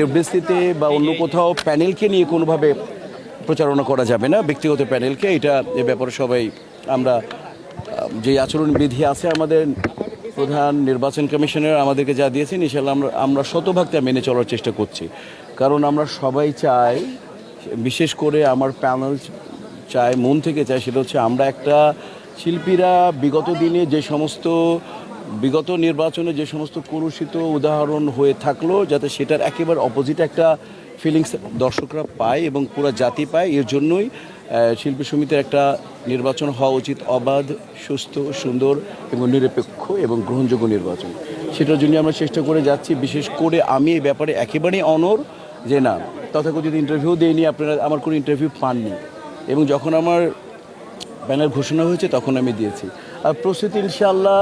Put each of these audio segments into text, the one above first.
এফডিসিতে বা অন্য কোথাও প্যানেলকে নিয়ে কোনোভাবে প্রচারণা করা যাবে না ব্যক্তিগত প্যানেলকে। এটা এ ব্যাপারে সবাই আমরা যে আচরণবিধি আছে আমাদের প্রধান নির্বাচন কমিশনার আমাদেরকে যা দিয়েছেন ইনশাল্লাহ আমরা আমরা শতভাগ তা মেনে চলার চেষ্টা করছি। কারণ আমরা সবাই চাই বিশেষ করে আমার প্যানেল চায় মন থেকে চায় সেটা হচ্ছে আমরা একটা শিল্পীরা বিগত দিনে যে সমস্ত বিগত নির্বাচনে যে সমস্ত কলুষিত উদাহরণ হয়ে থাকল, যাতে সেটার একেবারে অপোজিট একটা ফিলিংস দর্শকরা পায় এবং পুরো জাতি পায়, এর জন্যই শিল্পী সমিতির একটা নির্বাচন হওয়া উচিত, অবাধ, সুস্থ, সুন্দর এবং নিরপেক্ষ এবং গ্রহণযোগ্য নির্বাচন। সেটার জন্য আমরা চেষ্টা করে যাচ্ছি, বিশেষ করে আমি এই ব্যাপারে একেবারেই অনর যে না, তথাকথিত ইন্টারভিউ দেয়নি আপনারা আমার কোনো ইন্টারভিউ পাননি। এবং যখন আমার প্যানেল ঘোষণা হয়েছে তখন আমি দিয়েছি। আর প্রস্তুতি ইনশাআল্লাহ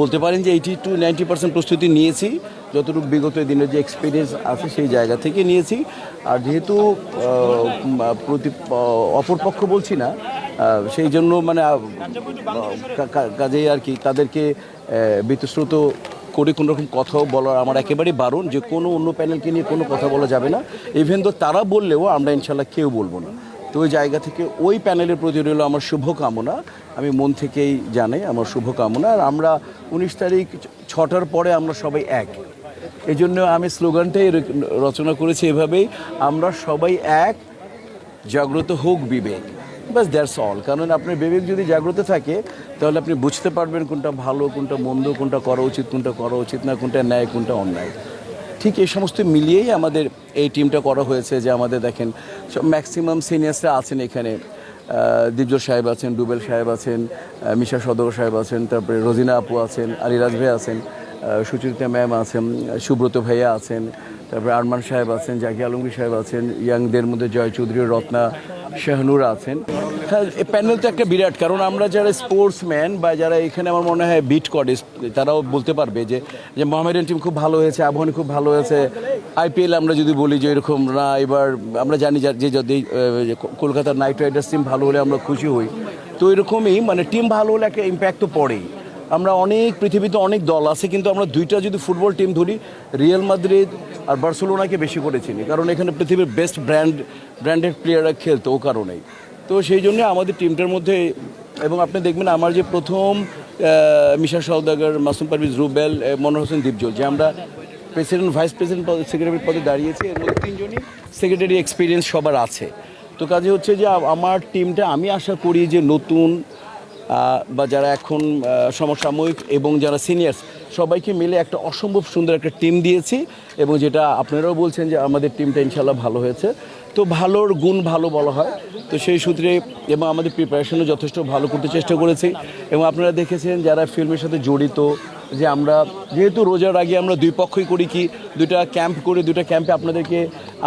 বলতে পারেন যে এইটি টু নাইনটি পার্সেন্ট প্রস্তুতি নিয়েছি। যতটুকু বিগত দিনের যে এক্সপিরিয়েন্স আছে সেই জায়গা থেকে নিয়েছি। আর যেহেতু প্রতি অপরপক্ষ বলছি না সেই জন্য মানে কাজেই আর কি তাদেরকে আহ, বিতশ্রুত করে কোনো রকম কথাও বলার আমার একেবারেই বারণ যে কোনো অন্য প্যানেলকে নিয়ে কোনো কথা বলা যাবে না। ইভেন তো তারা বললেও আমরা ইনশাল্লাহ কেউ বলব না। তো ওই জায়গা থেকে ওই প্যানেলের প্রতি রইল আমার শুভকামনা। আমি মন থেকেই জানাই আমার শুভকামনা। আর আমরা উনিশ তারিখ ছটার পরে আমরা সবাই এক। এই জন্য আমি স্লোগানটাই রচনা করেছি এভাবেই, আমরা সবাই এক, জাগ্রত হোক বিবেক। বাস দ্যাটস অল কারণ আপনার বিবেক যদি জাগ্রত থাকে, তাহলে আপনি বুঝতে পারবেন কোনটা ভালো, কোনটা মন্দ, কোনটা করা উচিত, কোনটা করা উচিত না, কোনটা ন্যায়, কোনটা অন্যায়। ঠিক এই সমস্ত মিলিয়েই আমাদের এই টিমটা করা হয়েছে যে আমাদের দেখেন ম্যাক্সিমাম সিনিয়র্সরা আছেন এখানে। দীপজোর সাহেব আছেন, ডুবেল সাহেব আছেন মিশা সদর সাহেব আছেন, তারপরে রোজিনা আপু আছেন, আলিরাজ ভাই আছেন। সুচরিতা ম্যাম আছেন, সুব্রত ভাইয়া আছেন, তারপরে আরমান সাহেব আছেন জাকি আলমগীর সাহেব আছেন, ইয়াংদের মধ্যে জয় চৌধুরী রত্না শাহনুর আছেন। হ্যাঁ এই প্যানেল তো একটা বিরাট, কারণ আমরা যারা স্পোর্টসম্যান বা যারা এখানে আমার মনে হয় বিট করে, তারাও বলতে পারবে যে যে মোহামেডান টিম খুব ভালো হয়েছে আবহানি খুব ভালো হয়েছে। আইপিএল আমরা যদি বলি যে এরকম, না, এবার আমরা জানি যে যদি কলকাতার নাইট রাইডার্স টিম ভালো হলে আমরা খুশি হই। তো এরকমই মানে টিম ভালো হলে একটা ইম্প্যাক্ট তো পড়েই। আমরা অনেক পৃথিবীতে অনেক দল আছে, কিন্তু আমরা দুইটা যদি ফুটবল টিম ধরি রিয়াল মাদ্রিদ আর বার্সেলোনাকে বেশি করে চিনি। কারণ এখানে পৃথিবীর বেস্ট ব্র্যান্ড ব্র্যান্ডেড প্লেয়াররা খেলতো ও কারণেই। তো সেই জন্য আমাদের টিমটার মধ্যে, এবং আপনি দেখবেন আমার যে প্রথম মিশা সওদাগর, মাসুম পারভিজ, রুবেল মনোহর হোসেন, দীপজল, যে আমরা প্রেসিডেন্ট ভাইস প্রেসিডেন্ট সেক্রেটারি পদে দাঁড়িয়েছি, এর মধ্যে তিনজনই সেক্রেটারি এক্সপিরিয়েন্স সবার আছে। তো কাজে হচ্ছে যে আমার টিমটা আমি আশা করি যে নতুন বা যারা এখন সমসাময়িক এবং যারা সিনিয়র্স, সবাইকে মিলে একটা অসম্ভব সুন্দর একটা টিম দিয়েছি এবং যেটা আপনারাও বলছেন যে আমাদের টিমটা ইনশাল্লাহ ভালো হয়েছে। তো ভালোর গুণ ভালো বলা হয়। তো সেই সূত্রে এবং আমাদের প্রিপারেশনও যথেষ্ট ভালো করতে চেষ্টা করেছি। এবং আপনারা দেখেছেন যারা ফিল্মের সাথে জড়িত, যে আমরা যেহেতু রোজার আগে আমরা দুই পক্ষই করি কি দুটা ক্যাম্প করে দুটা ক্যাম্পে আপনাদেরকে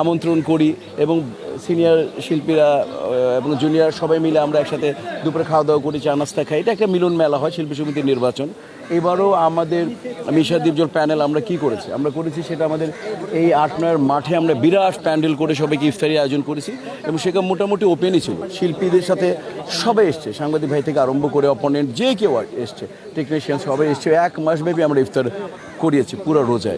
আমন্ত্রণ করি এবং সিনিয়র শিল্পীরা এবং জুনিয়র সবাই মিলে আমরা একসাথে দুপুরে খাওয়া দাওয়া করি, চা নাস্তা খাই। এটা একটা মিলন মেলা হয়, শিল্পী সমিতির নির্বাচন। এবারও আমাদের মিশা দীপজল প্যানেল আমরা কি করেছি? আমরা করেছি সেটা আমাদের এই আট, নয়ের মাঠে আমরা বিরাট প্যান্ডেল করে সবাইকে ইফতারি আয়োজন করেছি এবং সেটা মোটামুটি ওপেনই ছিল। শিল্পীদের সাথে সবাই এসছে। সাংবাদিক ভাই থেকে আরম্ভ করে অপোনেন্ট যে কেউ এসছে। টেকনিশিয়ান সবাই এসছে। এক মাস ব্যাপী আমরা ইফতার করিয়েছি পুরো রোজায়।